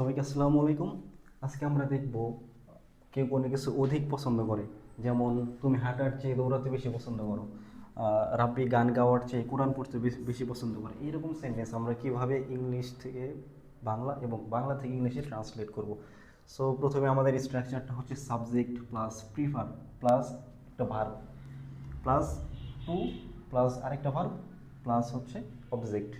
সবাইকে আসসালামু আলাইকুম। আজকে আমরা দেখব কেউ কোনো কিছু অধিক পছন্দ করে। যেমন তুমি হাঁটার চেয়ে দৌড়াতে বেশি পছন্দ করো রাব্বি গান গাওয়ার চেয়ে কোরআন পড়তে বেশি- পছন্দ করে। এইরকম সেন্টেন্স আমরা কীভাবে ইংলিশ থেকে বাংলা এবং বাংলা থেকে ইংলিশে ট্রান্সলেট করব? সো প্রথমে আমাদের স্ট্রাকচারটা হচ্ছে সাবজেক্ট প্লাস প্রিফার প্লাস একটা ভার্ব প্লাস টু প্লাস আরেকটা ভার্ব প্লাস হচ্ছে অবজেক্ট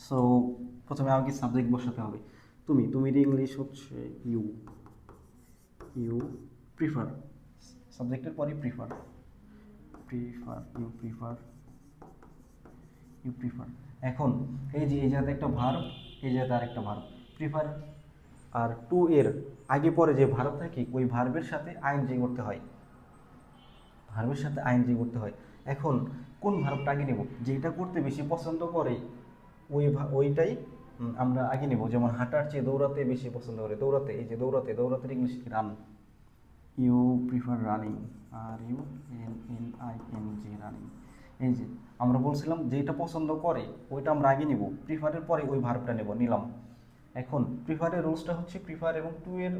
সো প্রথমে আমাকে সাবজেক্ট বসাতে হবে। তুমি তুমি ইংলিশ হচ্ছে ইউ ইউ প্রিফার সাবজেক্টের পরে prefer prefer you prefer you prefer এখন এই যে এই জায়গাতে একটা ভার্ব এই জায়গাতে আরেকটা ভার্ব প্রিফার আর টু এর আগে পরে যে ভার্ব থাকে ওই ভার্বের সাথে আইন আইএনজি করতে হয়। ভার্বের সাথে আইন আইএনজি করতে হয়। এখন কোন ভার্বটা আগে নেব? যেটা করতে বেশি পছন্দ করে ওই ওইটাই আমরা আগে নেব, যেমন হাঁটার চেয়ে দৌড়াতে বেশি পছন্দ করে। দৌড়াতে, এই যে দৌড়াতে দৌড়াতে English run you prefer running R U N N I N G running এই যে, আমরা বলছিলাম যেটা পছন্দ করে, ওইটা আমরা আগে নেব। প্রিফারের পরে ওই ভার্বটা নেব, নিলাম। এখন প্রিফারের রুলসটা হচ্ছে প্রিফার এবং টু এর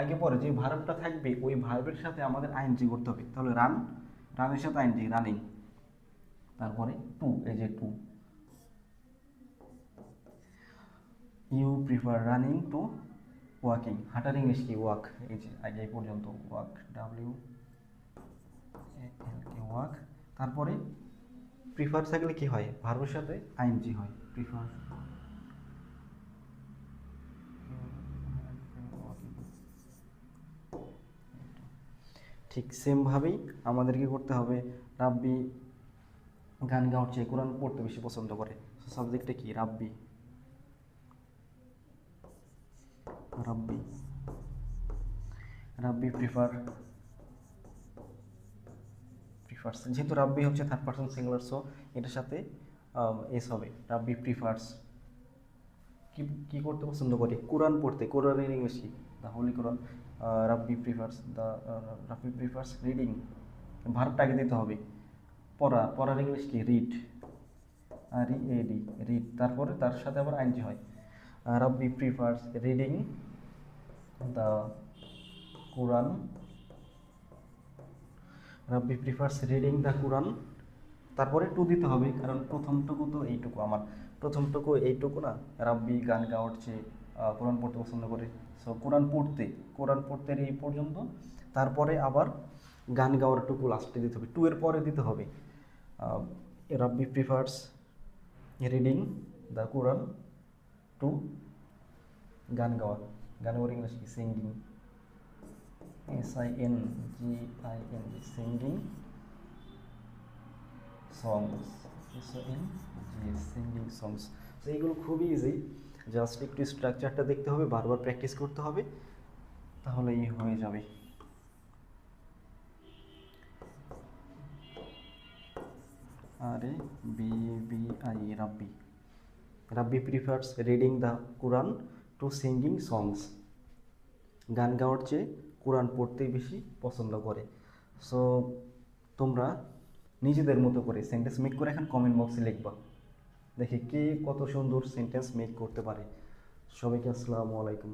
আগে পরে যে ভার্বটা থাকবে, ওই ভার্বের সাথে আমাদের আইন আইনজি করতে হবে। তাহলে রান রানের সাথে আইনজি রানিং তারপরে টু এই যে to you prefer running to walking হাঁটার ইংলিশ কি? ওয়াক এই যে, আগে পর্যন্ত ওয়াক ডাব্লিউ ওয়াক তারপরে প্রিফার থাকলে কি হয়? ভার্বের সাথে? আইনজি হয়। প্রিফার ঠিক সেমভাবেই আমাদেরকে করতে হবে। রাব্বি গান গাওয়ার চেয়ে কোরআন পড়তে বেশি পছন্দ করে। সাবজেক্টটা কি? রাব্বি। রাব্বি রাব্বি প্রিফার প্রিফার্স যেহেতু রাব্বি হচ্ছে থার্ড পার্সন সিঙ্গুলার সো এটার সাথে এস হবে। রাব্বি প্রিফার্স কি কি করতে পছন্দ করে? কোরআন পড়তে। কোরআনের ইংলিশ কি the holy Quran Rabbi prefers the Rabbi prefers reading ভার্বটা আগে দিতে হবে। পড়া, পড়ার ইংলিশ কি? রিড আর এডি রিড তারপরে তার সাথে আবার আইনজি হয়। Rabbi prefers reading the Quran Rabbi prefers reading the Quran তারপরে টু দিতে হবে, কারণ প্রথমটুকু তো এইটুকু আমার। প্রথমটুকু এইটুকু না রাব্বি গান গাওয়ার চেয়ে কোরআন পড়তে পছন্দ করে। সো কোরআন পড়তে কোরআন পড়তে এই পর্যন্ত। তারপরে আবার গান গাওয়ার টুকু লাস্টে দিতে হবে। টু এর পরে দিতে হবে। Rabbi prefers reading the Quran to গান গাওয়া গান গাওয়ার ইংলিশ কি singing S I N G I N singing songs S I N G singing songs তো এইগুলো খুবই ইজি জাস্ট একটু স্ট্রাকচারটা দেখতে হবে, বারবার প্র্যাকটিস করতে হবে, তাহলেই হয়ে যাবে। আরে, B B, I, Rabbi. Rabbi prefers reading the Quran to singing songs গান গাওয়ার চেয়ে কোরআন পড়তেই বেশি পছন্দ করে। সো তোমরা নিজেদের মতো করে সেন্টেন্স মেক করে এখন কমেন্ট বক্সে লিখবা। দেখি কে কত সুন্দর সেন্টেন্স মেক করতে পারে। সবাইকে আসসালামু আলাইকুম।